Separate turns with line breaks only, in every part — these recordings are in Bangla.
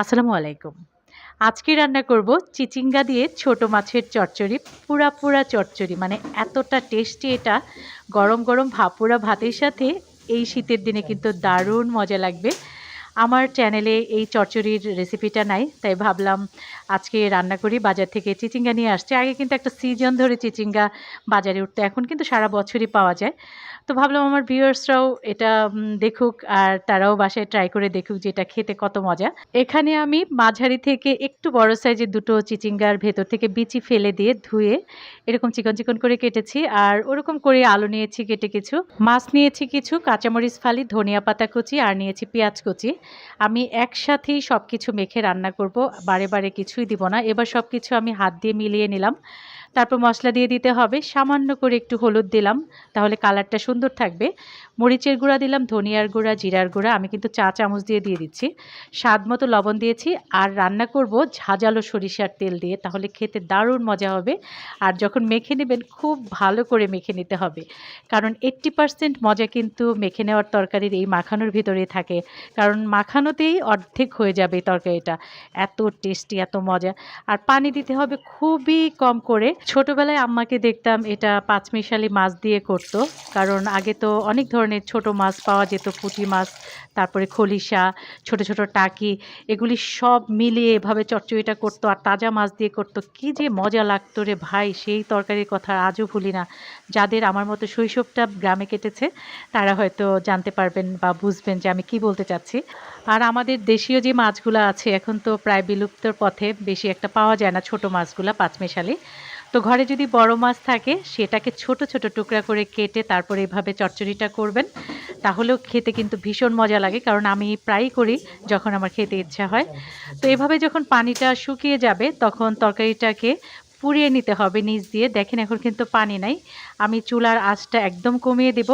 আসসালামু আলাইকুম। আজকে রান্না করব চিচিঙ্গা দিয়ে ছোট মাছের চচ্চড়ি পুরা পুরা চচ্চড়ি। মানে এতটা টেস্টি এটা, গরম গরম ভাপুরা ভাতের সাথে এই শীতের দিনে কিন্তু দারুণ মজা লাগবে। আমার চ্যানেলে এই চচ্চড়ির রেসিপিটা নাই, তাই ভাবলাম আজকে রান্না করি, বাজার থেকে চিচিঙ্গা নিয়ে আসছে। আগে কিন্তু একটা সিজন ধরে চিচিঙ্গা বাজারে উঠতে, এখন কিন্তু সারা বছরই পাওয়া যায়। তো ভাবলাম আমার ভিউয়ার্সরাও এটা দেখুক আর তারাও বাসায় ট্রাই করে দেখুক যে এটা খেতে কত মজা। এখানে আমি মাঝারি থেকে একটু বড় সাইজের দুটো চিচিঙ্গার ভেতর থেকে বিচি ফেলে দিয়ে ধুয়ে এরকম চিকন চিকন করে কেটেছি আর ওরকম করে আলু নিয়েছি কেটে কিছু, মাছ নিয়েছি কিছু, কাঁচামরিচ ফালি, ধনিয়া পাতা কুচি আর নিয়েছি পেঁয়াজ কুচি। আমি একসাথেই সব কিছু মেখে রান্না করব, বারে বারে কিছুই দিব না। এবার সব কিছু আমি হাত দিয়ে মিলিয়ে নিলাম। তারপর মশলা দিয়ে দিতে হবে। সামান্য করে একটু হলুদ দিলাম, তাহলে কালারটা সুন্দর থাকবে। মরিচের গুঁড়া দিলাম, ধনিয়ার গুঁড়া, জিরার গুঁড়া, আমি কিন্তু চা চামচ দিয়ে দিয়ে দিচ্ছি। স্বাদ মতো লবণ দিয়েছি, আর রান্না করব ঝাঁঝালো সরিষার তেল দিয়ে, তাহলে খেতে দারুণ মজা হবে। আর যখন মেখে নেবেন, খুব ভালো করে মেখে নিতে হবে। কারণ এইট্টি পার্সেন্ট মজা কিন্তু মেখে নেওয়ার তরকারির এই মাখানোর ভিতরে থাকে। কারণ মাখানোতেই অর্ধেক হয়ে যাবে তরকারিটা। এত টেস্টি, এত মজা। আর পানি দিতে হবে খুবই কম করে। ছোটবেলায় আম্মাকে দেখতাম এটা পাঁচমিশালি মাছ দিয়ে করতো, কারণ আগে তো অনেক ধরনের ছোট মাছ পাওয়া যেত, পুঁটি মাছ, তারপরে খলিশা, ছোট ছোট টাকি, এগুলি সব মিলিয়ে এভাবে চচ্চড়িটা করতো আর তাজা মাছ দিয়ে করতো। কি যে মজা লাগতো রে ভাই, সেই তরকারির কথা আজও ভুলি না। যাদের আমার মতো শৈশবটা গ্রামে কেটেছে, তারা হয়তো জানতে পারবেন বা বুঝবেন যে আমি কি বলতে চাচ্ছি। আর আমাদের দেশীয় যে মাছগুলো আছে, এখন তো প্রায় বিলুপ্তর পথে বেশি একটা পাওয়া যায় না ছোট মাছগুলো পাঁচমেশালি। তো ঘরে যদি বড় মাছ থাকে, সেটাকে ছোট ছোট টুকরা করে কেটে তারপরে এভাবে চচ্চড়িটা করবেন। তাহলেও খেতে কিন্তু ভীষণ মজা লাগে, কারণ আমি প্রায়ই করি যখন আমার খেতে ইচ্ছা হয়। তো এভাবে যখন পানিটা শুকিয়ে যাবে, তখন তরকারিটাকে পুড়িয়ে নিতে হবে নিচ দিয়ে। দেখেন এখন কিন্তু পানি নাই। আমি চুলার আঁচটা একদম কমিয়ে দেব।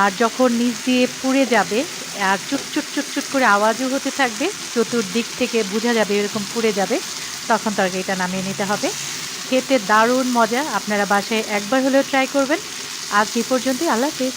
আর যখন নিচ দিয়ে পুড়ে যাবে, আর চুটচুট চুটচুট করে আওয়াজও হতে থাকবে, চতুর্দিক থেকে বোঝা যাবে এরকম পুড়ে যাবে, তখন তরকারিটা নামিয়ে নিতে হবে। খেতে দারুণ মজা। আপনারা বাসায় একবার হলেও ট্রাই করবেন। আজ এই পর্যন্তই আল্লাহ হাফিজ।